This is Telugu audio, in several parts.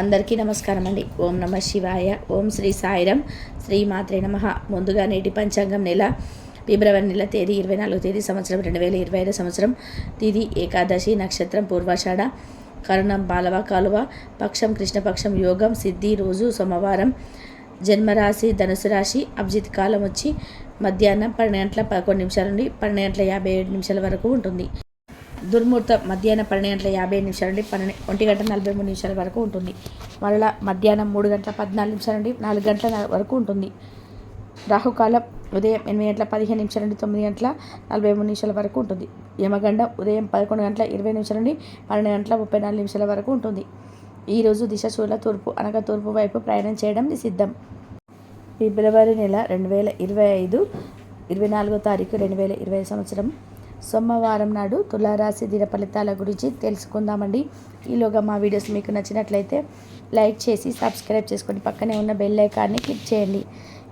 అందరికీ నమస్కారం అండి. ఓం నమ శివాయ ఓం శ్రీ సాయిరం. శ్రీ మాత్రే నమ. ముందుగా నేటి పంచాంగం నెల ఫిబ్రవరి నెల తేదీ ఇరవై నాలుగు తేదీ సంవత్సరం రెండు వేల ఇరవై ఐదు సంవత్సరం తిది ఏకాదశి నక్షత్రం పూర్వాషాఢ కరుణం బాలవ కాలువ పక్షం కృష్ణపక్షం యోగం సిద్ధి రోజు సోమవారం జన్మరాశి ధనుసు రాశి అభిజిత్ కాలం వచ్చి మధ్యాహ్నం పన్నెండు గంటల పదకొండు నిమిషాల నుండి పన్నెండు గంటల యాభై ఏడు నిమిషాల వరకు ఉంటుంది. దుర్ముహూర్తం మధ్యాహ్నం పన్నెండు గంటల యాభై నిమిషాల నుండి పన్నెండు ఒంటి గంట నలభై మూడు నిమిషాల వరకు ఉంటుంది. మరలా మధ్యాహ్నం మూడు గంటల పద్నాలుగు నిమిషాల నుండి నాలుగు గంటల వరకు ఉంటుంది. రాహుకాలం ఉదయం ఎనిమిది గంటల పదిహేను నిమిషాల నుండి తొమ్మిది గంటల నలభై మూడు నిమిషాల వరకు ఉంటుంది. యమగండం ఉదయం పదకొండు గంటల ఇరవై నిమిషాల నుండి పన్నెండు గంటల ముప్పై నాలుగు నిమిషాల వరకు ఉంటుంది. ఈరోజు దిశ చూల తూర్పు అనగా తూర్పు వైపు ప్రయాణం చేయడం నిషిద్ధం. ఫిబ్రవరి నెల రెండు వేల ఇరవై ఐదు ఇరవై నాలుగో తారీఖు రెండు వేల ఇరవై సంవత్సరం. సోమవారం నాడు తులారాశి దిన ఫలితాల గురించి తెలుసుకుందామండి. ఈలోగా మా వీడియోస్ మీకు నచ్చినట్లయితే లైక్ చేసి సబ్స్క్రైబ్ చేసుకొని పక్కనే ఉన్న బెల్ ఐకాన్ని క్లిక్ చేయండి.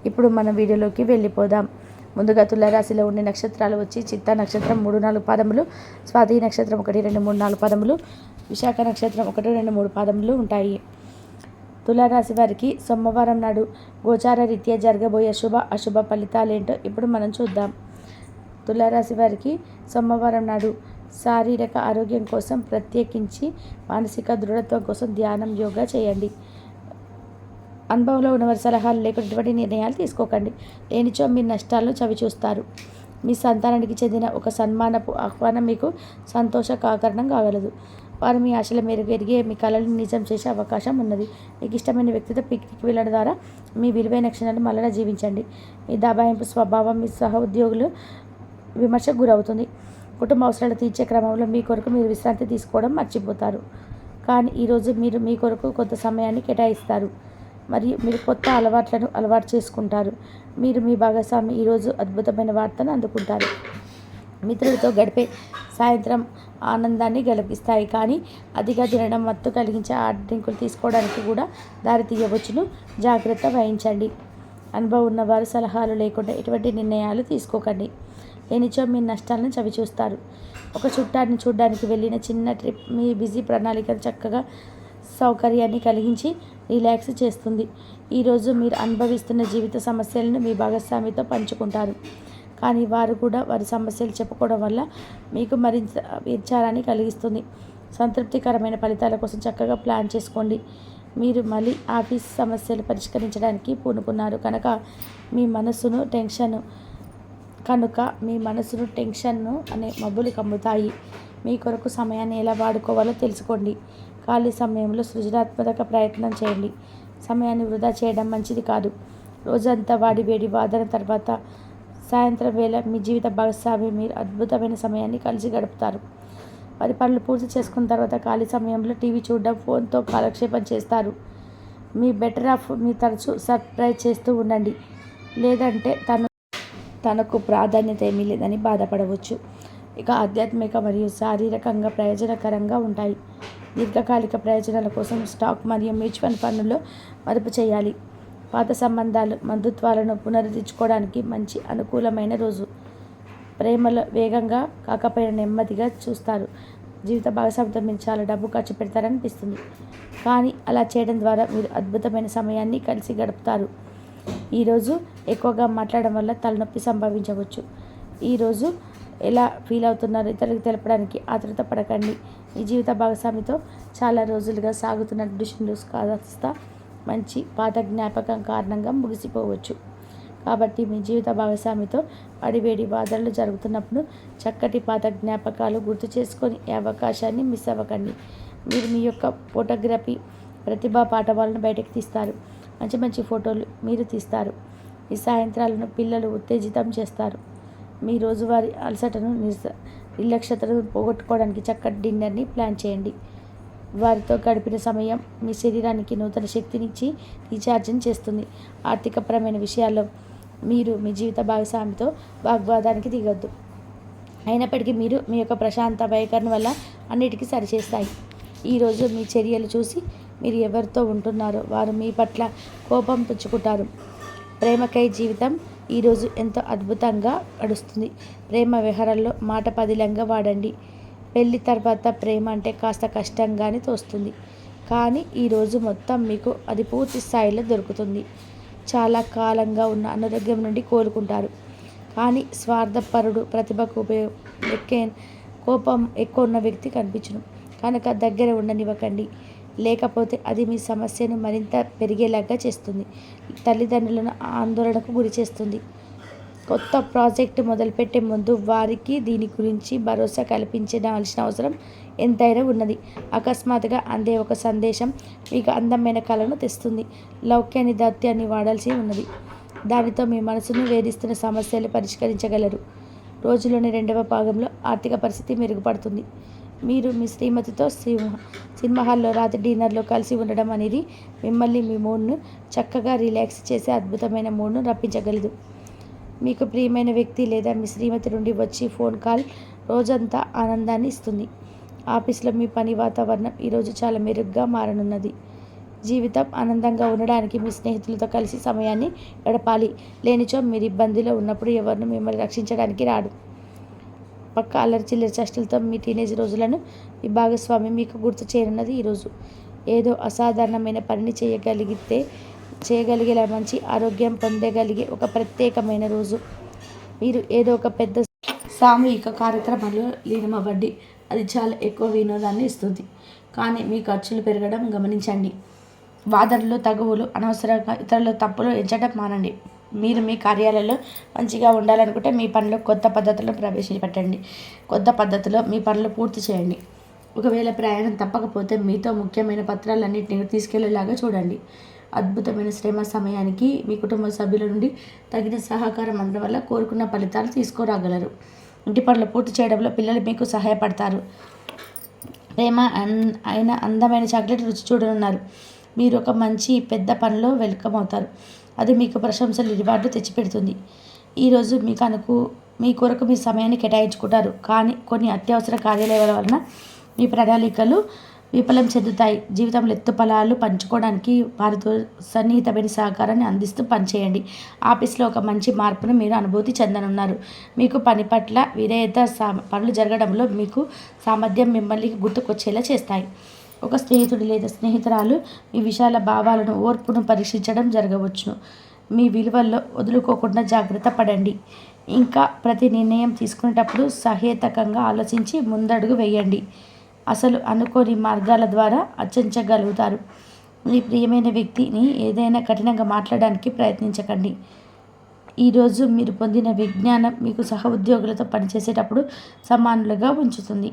ఇప్పుడు మన వీడియోలోకి వెళ్ళిపోదాం. ముందుగా తులారాశిలో ఉండే నక్షత్రాలు వచ్చి చిత్త నక్షత్రం మూడు నాలుగు పాదములు స్వాతి నక్షత్రం ఒకటి రెండు మూడు నాలుగు పాదములు విశాఖ నక్షత్రం ఒకటి రెండు మూడు పాదములు ఉంటాయి. తులారాశి వారికి సోమవారం నాడు గోచార రీత్యా జరగబోయే శుభ అశుభ ఫలితాలేంటో ఇప్పుడు మనం చూద్దాం. తులారాశి వారికి సోమవారం నాడు శారీరక ఆరోగ్యం కోసం ప్రత్యేకించి మానసిక దృఢత్వం కోసం ధ్యానం యోగా చేయండి. అనుభవంలో ఉన్నవారి సలహాలు లేకున్నటువంటి ఎటువంటి నిర్ణయాలు తీసుకోకండి. లేనిచో మీ నష్టాలను చవి చూస్తారు మీ సంతానానికి చెందిన ఒక సన్మానపు ఆహ్వానం మీకు సంతోష కాకరణం కాగలదు. వారు మీ ఆశల మేరకు ఎరిగే మీ కళలను నిజం చేసే అవకాశం ఉన్నది. మీకు ఇష్టమైన వ్యక్తితో పిక్నిక్ వెళ్ళడం ద్వారా మీ విలువైన క్షణాలు మళ్ళీ జీవించండి. మీ దబాయింపు స్వభావం మీ సహ ఉద్యోగులు విమర్శకు గురవుతుంది. కుటుంబ అవసరాలు తీర్చే క్రమంలో మీ కొరకు మీరు విశ్రాంతి తీసుకోవడం మర్చిపోతారు. కానీ ఈరోజు మీరు మీ కొరకు కొంత సమయాన్ని కేటాయిస్తారు. మరియు మీరు కొత్త అలవాట్లను అలవాటు చేసుకుంటారు. మీరు మీ భాగస్వామి ఈరోజు అద్భుతమైన వార్తను అందుకుంటారు. మిత్రులతో గడిపే సాయంత్రం ఆనందాన్ని గెలిపిస్తాయి. కానీ అతిగా తినడం మత్తు కలిగించే ఆ డ్రింకులు తీసుకోవడానికి కూడా దారి తీయవచ్చును. జాగ్రత్త వహించండి. అనుభవం ఉన్నవారు సలహాలు లేకుండా ఎటువంటి నిర్ణయాలు తీసుకోకండి. లేనిచో మీ నష్టాలను చవిచూస్తారు ఒక చుట్టాన్ని చూడడానికి వెళ్ళిన చిన్న ట్రిప్ మీ బిజీ ప్రణాళికను చక్కగా సౌకర్యాన్ని కలిగించి రిలాక్స్ చేస్తుంది. ఈరోజు మీరు అనుభవిస్తున్న జీవిత సమస్యలను మీ భాగస్వామితో పంచుకుంటారు. కానీ వారు కూడా వారి సమస్యలు చెప్పుకోవడం వల్ల మీకు మరింత విచారాన్ని కలిగిస్తుంది. సంతృప్తికరమైన ఫలితాల కోసం చక్కగా ప్లాన్ చేసుకోండి. మీరు మళ్ళీ ఆఫీస్ సమస్యలు పరిష్కరించడానికి పూనుకున్నారు కనుక మీ మనసును టెన్షన్ కనుక మీ మనసును టెన్షన్ను అనే మబ్బులు కమ్ముతాయి. మీ కొరకు సమయాన్ని ఎలా వాడుకోవాలో తెలుసుకోండి. ఖాళీ సమయంలో సృజనాత్మక ప్రయత్నం చేయండి. సమయాన్ని వృధా చేయడం మంచిది కాదు. రోజంతా వాడి వేడి వాదన తర్వాత సాయంత్రం వేళ మీ జీవిత భాగస్వామి మీరు అద్భుతమైన సమయాన్ని కలిసి గడుపుతారు. వారి పనులు పూర్తి చేసుకున్న తర్వాత ఖాళీ సమయంలో టీవీ చూడడం ఫోన్తో కాలక్షేపం చేస్తారు. మీ బెటర్ ఆఫ్ మీ తరచూ సర్ప్రైజ్ చేస్తూ ఉండండి. లేదంటే తను తనకు ప్రాధాన్యత ఏమీ లేదని బాధపడవచ్చు. ఇక ఆధ్యాత్మిక మరియు శారీరకంగా ప్రయోజనకరంగా ఉంటాయి. దీర్ఘకాలిక ప్రయోజనాల కోసం స్టాక్ మరియు మ్యూచువల్ ఫండ్లో మదుపు చేయాలి. పాత సంబంధాలు బంధుత్వాలను పునరుద్ధరించుకోవడానికి మంచి అనుకూలమైన రోజు. ప్రేమలో వేగంగా కాకపోయినా నెమ్మదిగా చూస్తారు. జీవిత భాగస్వామితో మించాలి చాలా డబ్బు ఖర్చు పెడతారనిపిస్తుంది. కానీ అలా చేయడం ద్వారా మీరు అద్భుతమైన సమయాన్ని కలిసి గడుపుతారు. ఈరోజు ఎక్కువగా మాట్లాడడం వల్ల తలనొప్పి సంభవించవచ్చు. ఈరోజు ఎలా ఫీల్ అవుతున్నారో ఇతరులకు తెలపడానికి ఆతృత పడకండి. మీ జీవిత భాగస్వామితో చాలా రోజులుగా సాగుతున్న డిషన్లు కాస్త మంచి పాత జ్ఞాపకం కారణంగా ముగిసిపోవచ్చు. కాబట్టి మీ జీవిత భాగస్వామితో పడివేడి బాధలు జరుగుతున్నప్పుడు చక్కటి పాత జ్ఞాపకాలు గుర్తు చేసుకొని ఈ అవకాశాన్ని మిస్ అవ్వకండి. మీరు మీ యొక్క ఫోటోగ్రఫీ ప్రతిభా పాఠవాలను బయటకు తీస్తారు. మంచి మంచి ఫోటోలు మీరు తీస్తారు. ఈ సాయంత్రాలను పిల్లలు ఉత్తేజితం చేస్తారు. మీ రోజువారీ అలసటను నిర్స నిర్లక్ష్యతను పోగొట్టుకోవడానికి చక్కటి డిన్నర్ని ప్లాన్ చేయండి. వారితో గడిపిన సమయం మీ శరీరానికి నూతన శక్తినిచ్చి రీఛార్జింగ్ చేస్తుంది. ఆర్థికపరమైన విషయాల్లో మీరు మీ జీవిత భాగస్వామితో వాగ్వాదానికి దిగొద్దు. అయినప్పటికీ మీరు మీ యొక్క ప్రశాంత వైఖరి వల్ల అన్నిటికీ సరిచేస్తాయి. ఈరోజు మీ చర్యలు చూసి మీరు ఎవరితో ఉంటున్నారో వారు మీ పట్ల కోపం పుచ్చుకుంటారు. ప్రేమకై జీవితం ఈరోజు ఎంతో అద్భుతంగా నడుస్తుంది. ప్రేమ వ్యవహారాల్లో మాట పదిలంగా వాడండి. పెళ్ళి తర్వాత ప్రేమ అంటే కాస్త కష్టంగానే తోస్తుంది. కానీ ఈరోజు మొత్తం మీకు అది పూర్తి స్థాయిలో దొరుకుతుంది. చాలా కాలంగా ఉన్న అనారోగ్యం నుండి కోలుకుంటారు. కానీ స్వార్థపరుడు ప్రతిభకు ఉపయోగం ఎక్కే కోపం ఎక్కువ ఉన్న వ్యక్తి కనిపించను. కనుక దగ్గర ఉండనివ్వకండి. లేకపోతే అది మీ సమస్యను మరింత పెరిగేలాగా చేస్తుంది. తల్లిదండ్రులను ఆందోళనకు గురి చేస్తుంది. కొత్త ప్రాజెక్టు మొదలుపెట్టే ముందు వారికి దీని గురించి భరోసా కల్పించాల్సిన అవసరం ఎంతైనా ఉన్నది. అకస్మాత్తుగా అందే ఒక సందేశం మీకు అందమైన కళను తెస్తుంది. లౌక్యాన్ని దత్యాన్ని వాడాల్సి ఉన్నది. దానితో మీ మనసును వేధిస్తున్న సమస్యలు పరిష్కరించగలరు. రోజులోని రెండవ భాగంలో ఆర్థిక పరిస్థితి మెరుగుపడుతుంది. మీరు మీ శ్రీమతితో సినిమా సినిమా హాల్లో రాత్రి డిన్నర్లో కలిసి ఉండడం అనేది మిమ్మల్ని మీ మూడ్ను చక్కగా రిలాక్స్ చేసే అద్భుతమైన మూడ్ను రప్పించగలదు. మీకు ప్రియమైన వ్యక్తి లేదా మీ శ్రీమతి నుండి వచ్చి ఫోన్ కాల్ రోజంతా ఆనందాన్ని ఇస్తుంది. ఆఫీస్లో మీ పని వాతావరణం ఈరోజు చాలా మెరుగ్గా మారనున్నది. జీవితం ఆనందంగా ఉండడానికి మీ స్నేహితులతో కలిసి సమయాన్ని గడపాలి. లేనిచో మీరు ఇబ్బందిలో ఉన్నప్పుడు ఎవరిని మిమ్మల్ని రక్షించడానికి రాడు. పక్క అల్లరి చిల్లరి చేష్టలతో మీ టీనేజ్ రోజులను మీ భాగస్వామి మీకు గుర్తు చేయనున్నది ఈరోజు. ఏదో అసాధారణమైన పనిని చేయగలిగితే చేయగలిగేలా మంచి ఆరోగ్యం పొందగలిగే ఒక ప్రత్యేకమైన రోజు. మీరు ఏదో ఒక పెద్ద సామూహిక కార్యక్రమాల్లో లీనమవ్వండి. అది చాలా ఎక్కువ వినోదాన్ని ఇస్తుంది. కానీ మీ ఖర్చులు పెరగడం గమనించండి. వాదనలు తగువులు అనవసరంగా ఇతరుల తప్పులు ఎంచడం మానండి. మీరు మీ కార్యాలయంలో మంచిగా ఉండాలనుకుంటే మీ పనిలో కొత్త పద్ధతులను ప్రవేశపెట్టండి కొత్త పద్ధతిలో మీ పనులు పూర్తి చేయండి. ఒకవేళ ప్రయాణం తప్పకపోతే మీతో ముఖ్యమైన పత్రాలన్నింటినీ తీసుకెళ్ళేలాగా చూడండి. అద్భుతమైన శ్రమ సమయానికి మీ కుటుంబ సభ్యుల నుండి తగిన సహకారం అందడం వల్ల కోరుకున్న ఫలితాలు తీసుకురాగలరు. ఇంటి పనులు పూర్తి చేయడంలో పిల్లలు మీకు సహాయపడతారు. ప్రేమ అయిన అందమైన చాక్లెట్ రుచి చూడనున్నారు. మీరు ఒక మంచి పెద్ద పనిలో వెల్కమ్ అవుతారు. అది మీకు ప్రశంసలు రివార్డు తెచ్చిపెడుతుంది. ఈరోజు మీకు అనుకు మీ కొరకు మీ సమయాన్ని కేటాయించుకుంటారు. కానీ కొన్ని అత్యవసర కార్యాలయాల వలన మీ ప్రణాళికలు విఫలం చెందుతాయి. జీవితంలో ఎత్తుపలాలు పంచుకోవడానికి వారితో సన్నిహితమైన సహకారాన్ని అందిస్తూ పనిచేయండి. ఆఫీస్లో ఒక మంచి మార్పును మీరు అనుభూతి చెందనున్నారు. మీకు పని పట్ల విధేయత సా పనులు జరగడంలో మీకు సామర్థ్యం మిమ్మల్ని గుర్తుకొచ్చేలా చేస్తాయి. ఒక స్నేహితుడు లేదా స్నేహితురాలు మీ విశాల భావాలను ఓర్పును పరీక్షించడం జరగవచ్చును. మీ విలువల్లో వదులుకోకుండా జాగ్రత్త పడండి. ఇంకా ప్రతి నిర్ణయం తీసుకునేటప్పుడు సహేతకంగా ఆలోచించి ముందడుగు వేయండి. అసలు అనుకోని మార్గాల ద్వారా అర్చించగలుగుతారు మీ ప్రియమైన వ్యక్తిని ఏదైనా కఠినంగా మాట్లాడడానికి ప్రయత్నించకండి. ఈరోజు మీరు పొందిన విజ్ఞానం మీకు సహ ఉద్యోగులతో పనిచేసేటప్పుడు సమానులుగా ఉంచుతుంది.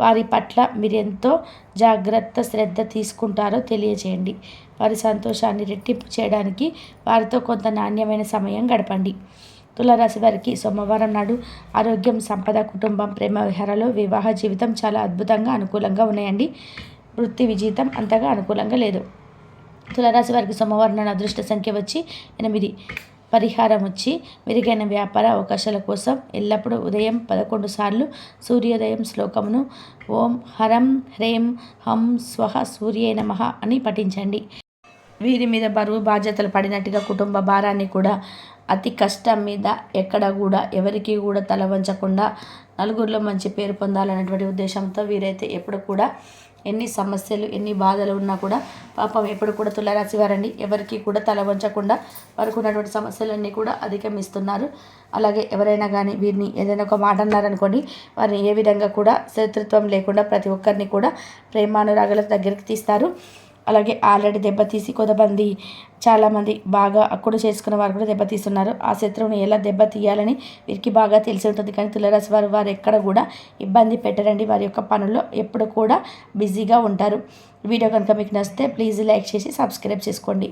వారి పట్ల మీరు ఎంతో జాగ్రత్త శ్రద్ధ తీసుకుంటారో తెలియజేయండి. వారి సంతోషాన్ని రెట్టింపు చేయడానికి వారితో కొంత నాణ్యమైన సమయం గడపండి. తులరాశి వారికి సోమవారం నాడు ఆరోగ్యం సంపద కుటుంబం ప్రేమ విహారాలు వివాహ జీవితం చాలా అద్భుతంగా అనుకూలంగా ఉన్నాయండి. వృత్తి విజీతం అంతగా అనుకూలంగా లేదు. తులరాశి వారికి సోమవారం నాడు అదృష్ట సంఖ్య వచ్చి ఎనిమిది. పరిహారం వచ్చి మెరుగైన వ్యాపార అవకాశాల కోసం ఎల్లప్పుడూ ఉదయం పదకొండు సార్లు సూర్యోదయం శ్లోకమును ఓం హరం హ్రేం హం స్వహ సూర్యే నమ అని పఠించండి. వీరి మీద బరువు బాధ్యతలు పడినట్టుగా కుటుంబ భారాన్ని కూడా అతి కష్టం మీద ఎక్కడ కూడా ఎవరికి కూడా తల వంచకుండా నలుగురిలో మంచి పేరు పొందాలన్నటువంటి ఉద్దేశంతో వీరైతే ఎప్పుడు కూడా ఎన్ని సమస్యలు ఎన్ని బాధలు ఉన్నా కూడా పాపం ఎప్పుడు కూడా తులరాశి వారండి. ఎవరికి కూడా తల వంచకుండా వారికి ఉన్నటువంటి సమస్యలన్నీ కూడా అధిగమిస్తున్నారు. అలాగే ఎవరైనా కానీ వీరిని ఏదైనా ఒక మాట అన్నారనుకోండి వారిని ఏ విధంగా కూడా శత్రుత్వం లేకుండా ప్రతి ఒక్కరిని కూడా ప్రేమానురాగాల దగ్గరికి తీస్తారు. అలాగే ఆల్రెడీ దెబ్బతీసి కొంతమంది చాలామంది బాగా అక్కుడు చేసుకున్న వారు కూడా దెబ్బతీస్తున్నారు. ఆ శత్రువుని ఎలా దెబ్బతీయాలని వీరికి బాగా తెలిసి ఉంటుంది. కానీ తులరాశి వారు వారు ఎక్కడ కూడా ఇబ్బంది పెట్టరండి. వారి యొక్క పనుల్లో ఎప్పుడు కూడా బిజీగా ఉంటారు. వీడియో కనుక మీకు నచ్చితే ప్లీజ్ లైక్ చేసి సబ్స్క్రైబ్ చేసుకోండి.